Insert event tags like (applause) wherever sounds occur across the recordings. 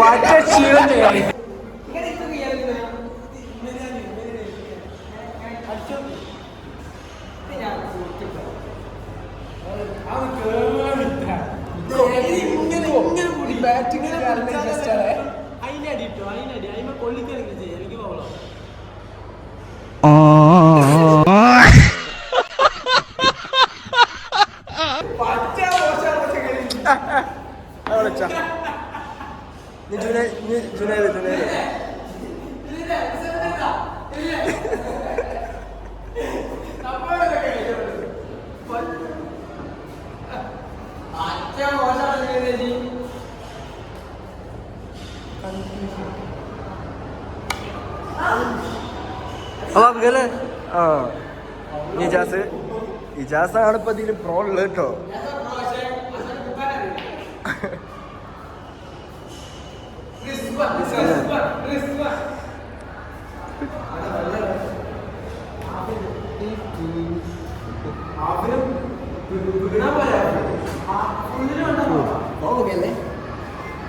പറ്റ ക്ഷീണം ചെയ്യാൻ അടി ഇട്ടോ അതിനടി അതിമ കൊള്ളിക്കലിങ്ങനെ ചെയ്യാം എനിക്ക് പോകണം അപ്പൊ അബ്ഗൽ ആ. ഇജാസ്. ഇജാസാണ് ഇപ്പൊ ഇതിന് പ്രോ ഉള്ളത് കേട്ടോ.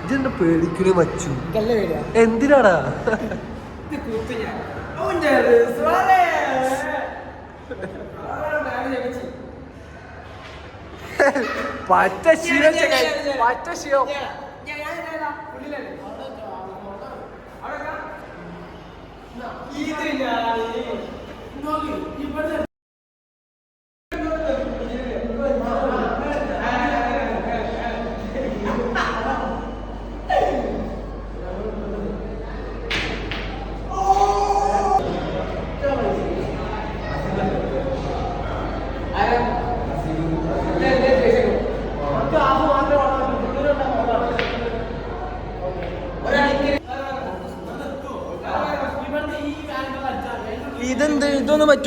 ഇതെന്താ എന്തിനാടാ? 근데 그것도냐 혼자는 수아레 아라랑 나는 해봤지 맞다 싫어 제가 맞다 싫어. 이들이 아니. 너기 이번에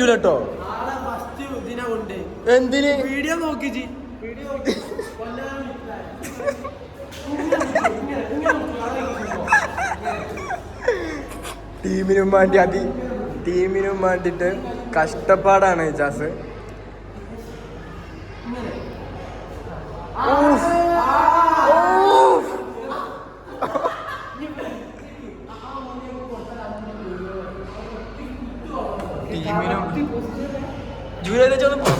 പറ്റൂല കേട്ടോ എന്തിന്? വീഡിയോ നോക്കി (laughs) ടീമിനും വേണ്ടി അതി ടീമിനും വേണ്ടിട്ട് കഷ്ടപ്പാടാണ് ജാസ്. ഊഫ്. ഊഫ്. ടീമിനും ജൂനിയർ ചോദിച്ചു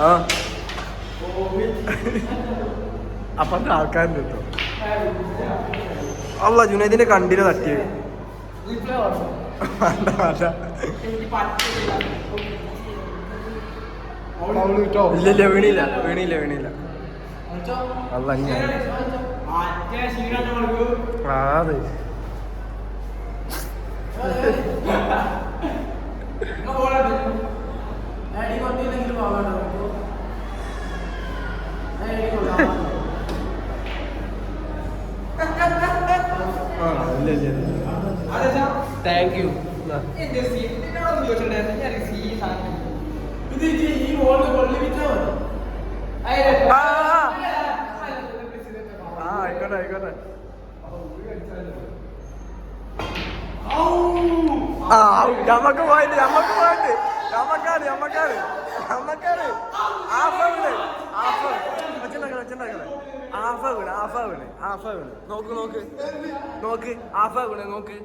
ആ. അപ്പത്തെ ആൾക്കാരുണ്ട് കേട്ടോ. അല്ല ജുനൈദിന്റെ കണ്ടിന് തട്ടിയത് ഇല്ല വീണില്ല വീണില്ല വീണില്ല. അല്ല ഞാൻ ആ അതെ. ആ ഇല്ല ഇല്ല ഇല്ല. താങ്ക് യു ഇത്. ഈ മോളിൽ കൊള്ളിപ്പിച്ചാ മതി ആ ആ ആയിക്കോട്ടെ ആയിക്കോട്ടെ ആ നമുക്ക് പോയിട്ട് നമുക്ക് പോയിട്ട്. നമുക്കാണ് നമുക്കാണ് നമുക്കാണ് ആഫ വീണ് ആഫ ഒച്ചുണ്ടാക്കണേ ഒച്ചുണ്ടാക്കണേ ആഫ വീണ് ആഫ വീണ് ആഫ വീണ് നോക്ക് നോക്ക്. നോക്ക് ആഫ വീണ് നോക്ക്.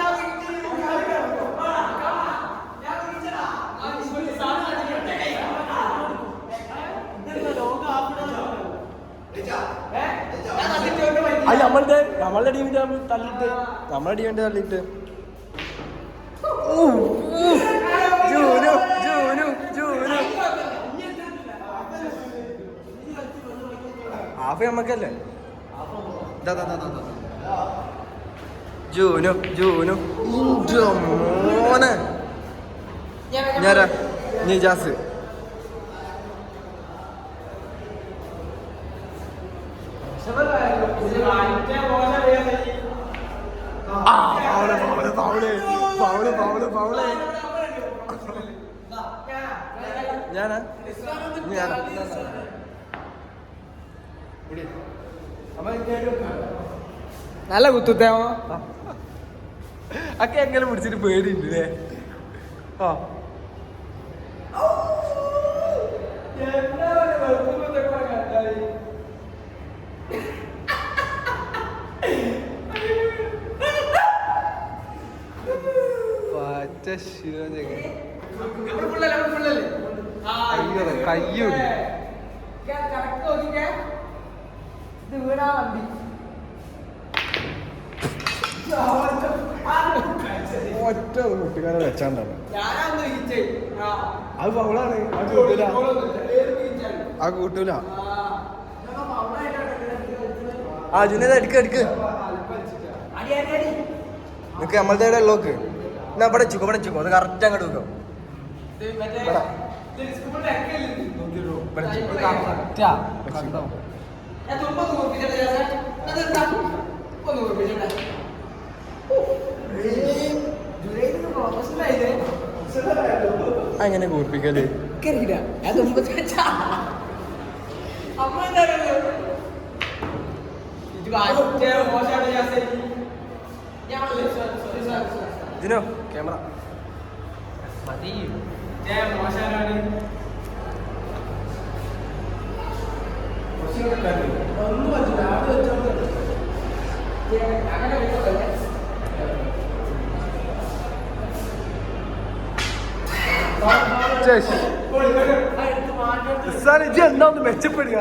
അത് നമ്മളുടെ ടീമിന്റെ നമ്മൾ തള്ളിട്ട് നമ്മളെ ടീമിന്റെ തള്ളിട്ട്. ജൂനു ജൂനു ജൂനു. ഹാഫ് നമ്മക്കല്ലേ. ജൂനു ജൂനു. മോനെ. ഞാനാ Nijas foul foul foul foul ഞാനാ? ഞാനാ? നല്ല കുത്തുത്തേമോ അക്ക എങ്ങനെ പിടിച്ചിട്ട് പേടിയുണ്ട് അല്ലേ ആ. ഒറ്റ ശിരോജക കയ്യോടി അത് ആ കൂട്ടൂല. ആ ജുനേദ് എടുക്ക് എടുക്ക്. നിനക്ക് നമ്മളത്തേടെ ഉള്ളോക്ക് എന്നാ ഇവിടെ ചുക്കും ഇവിടെ ചുക്കും അത് കറക്റ്റ് അങ്ങോട്ട് വെക്കും അങ്ങനെ കൂർപ്പിക്കൽ? ഇതിനോ? ക്യാമറ. മതി ഒന്നും പറ്റില്ല ആട് വെച്ചാൽ അങ്ങനെ Cześć. Stary, മെച്ചപ്പെടുക?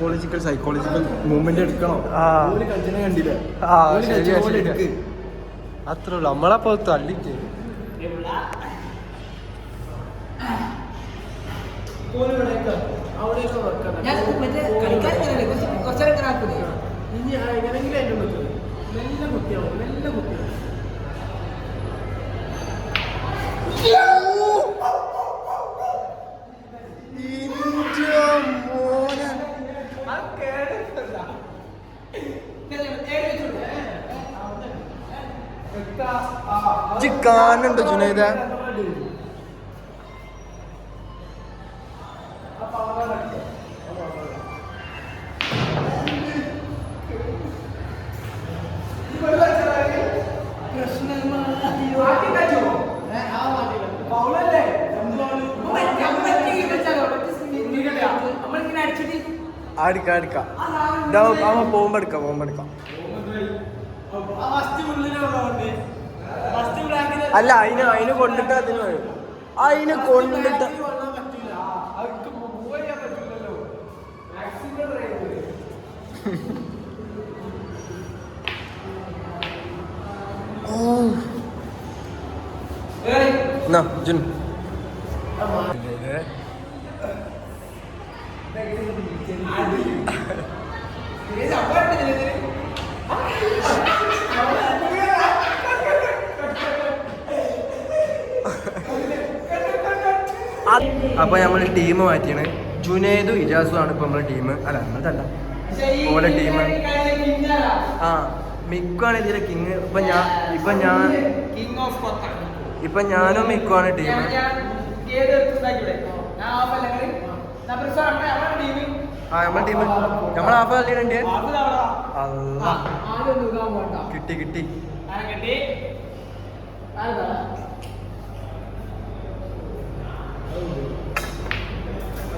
സൈക്കോളജിക്കൽ സൈക്കോളജിക്കൽ മൂവ്മെന്റ് എടുക്കണോ. അത്ര നമ്മളെ പോലത്തെ നമ്മളപ്പോ Yeah! കാണുന്നുണ്ട് ജുനൈദ. ആടിക്കാടിക്കാം അടിക്കാം അടിക്കാം പോകുമ്പോ എടുക്കാം പോകുമ്പോ എടുക്കാം. അല്ല അതിന് അതിന് കൊണ്ടിട്ട് അതിന് വരും. അതിന് കൊണ്ടിട്ട് എന്നാ ജുൻ അപ്പൊ നമ്മൾ ടീം മാറ്റിയാണ്. ജുനേദു ഇജാസു ആണ് ഇപ്പൊ നമ്മളെ ടീം അല്ല നമ്മളതല്ല. ഓരോ ടീം ആ മിക്കുവാണ് ഇതിലെ കിങ് ഇപ്പൊ ഞാൻ ഇപ്പൊ ഞാൻ ഇപ്പൊ ഞാനും മിക്കുവാണ് ടീം ആ നമ്മളെ ടീം നമ്മൾ ആഫ് കളിയിലുണ്ട് കിട്ടി കിട്ടി. കിട്ടി?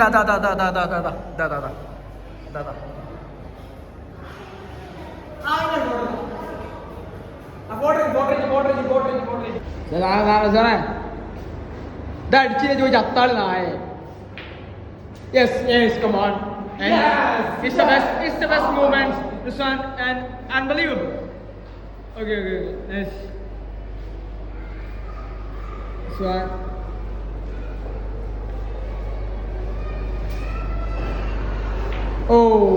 दादा दादा दादा दादा दादा दादा दादा जो जाता ना है yes yes come on and yes, it's the best it's the best moment this one and unbelievable okay okay yes this one god.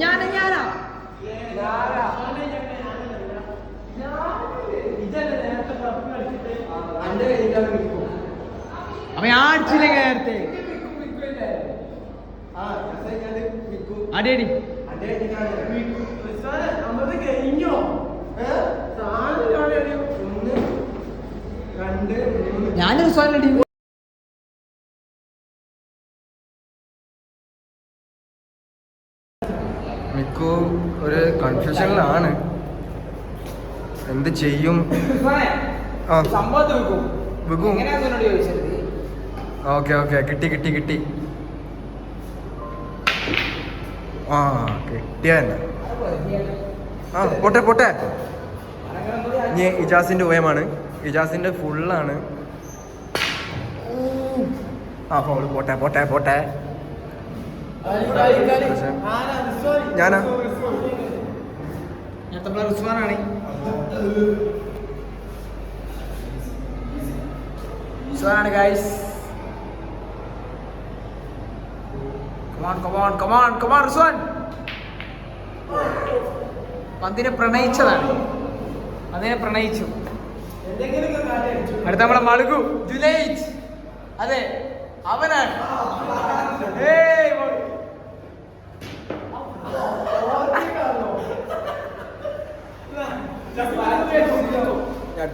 ഞാനാ ഞാനാ? അപ്പൊ ഞാൻ അടിച്ചില്ലേ നേരത്തെ? അടി അടി ഞാൻ കൺഫ്യൂഷനിലാണ്. എന്ത് ചെയ്യും? Okay okay. കിട്ടി കിട്ടി കിട്ടി. ആ കിട്ടിയ തന്നെ. ആ പോട്ടെ പോട്ടെ. ഇനി ഇജാസിന്റെ ഉയമാണ് ഇജാസിന്റെ ഫുള്ളാണ്. ആ ഫോൾ പോട്ടെ പോട്ടെ പോട്ടെ. ഞാനാ? നമ്മളെ റിസ്വാനാണ് റിസ്വാനാണ് guys come on come on come on come on Rizwan പന്തിനെ പ്രണയിച്ചതാണ്. അതിനെ പ്രണയിച്ചു. അടുത്ത നമ്മളെ മളുകു ജുലൈറ്റ് അതെ അവനാണ്. ഏയ്.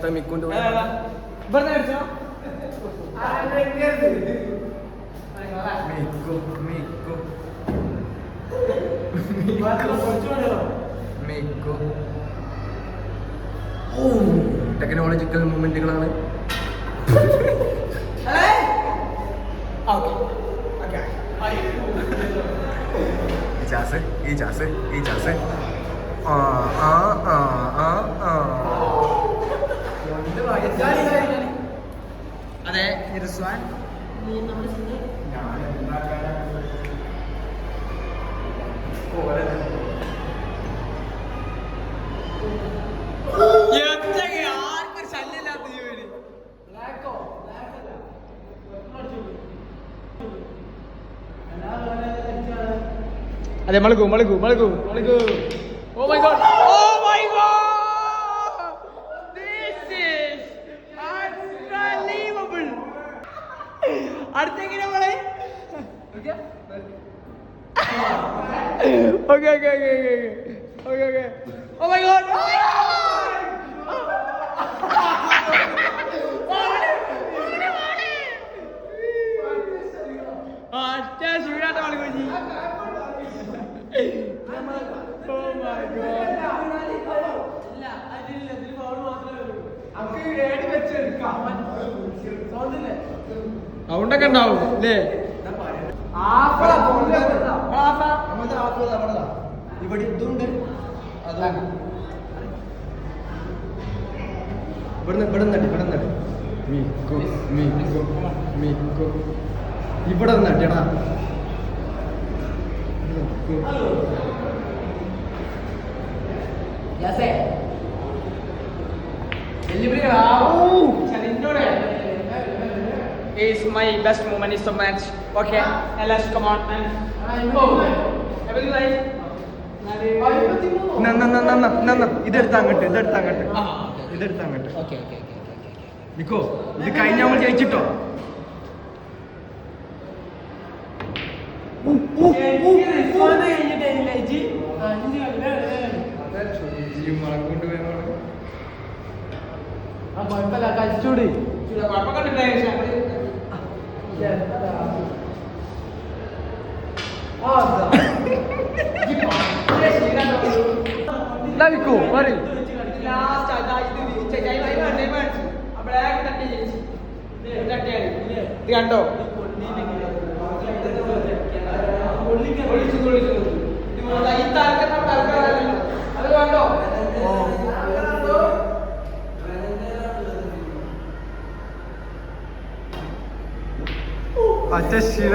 മളു. അടുത്ത മിക്കുന്റെ ഇവിടുന്ന് അടിച്ചോ മിക്കു മിക്കു. മിക്കു. ഓ ടെക്നോളജിക്കൽ മൂമെന്റുകളാണ് ചാസ് ഈ ചാസ് ആ ആ ആ ആ ആ. അതെ റിസ്വാൻ ആർക്കൊരു ശല്യമില്ലാത്ത ജീവന് അതെ മളകു മളകു മളകു മളകു ഓ my god oh my god okay okay okay okay okay okay oh my god ഒറ്റ ശിവരാട്ട മളകുജി ഓ my God. സൗണ്ടൊക്കെ ഉണ്ടാവും അല്ലേ ഇവിടെ ഇതുണ്ട് അതാണ് ഇവിടുന്ന് ഇവിടെ നടി ഇവിടെ നടി മിക്കു മിക്കു മിക്കു ഇവിടെ നടിയടാ is my best moment is the match. Okay, and let's come on and oh, everything like. ഇതെടുത്ത് അങ്ങോട്ട് ഇതെടുത്ത് അങ്ങോട്ട്. ഇതെടുത്ത് അങ്ങോട്ട്. നിക്കോ ഇത് കഴിഞ്ഞ നമ്മൾ ജയിച്ചിട്ടോ കളിച്ചൂടി ചൂടാ, കുഴപ്പമൊക്കെ ഉണ്ടായി, പക്ഷേ നിക്കോ പറയും ഇത് കണ്ടേ. അത് കണ്ടോ പച്ച ശില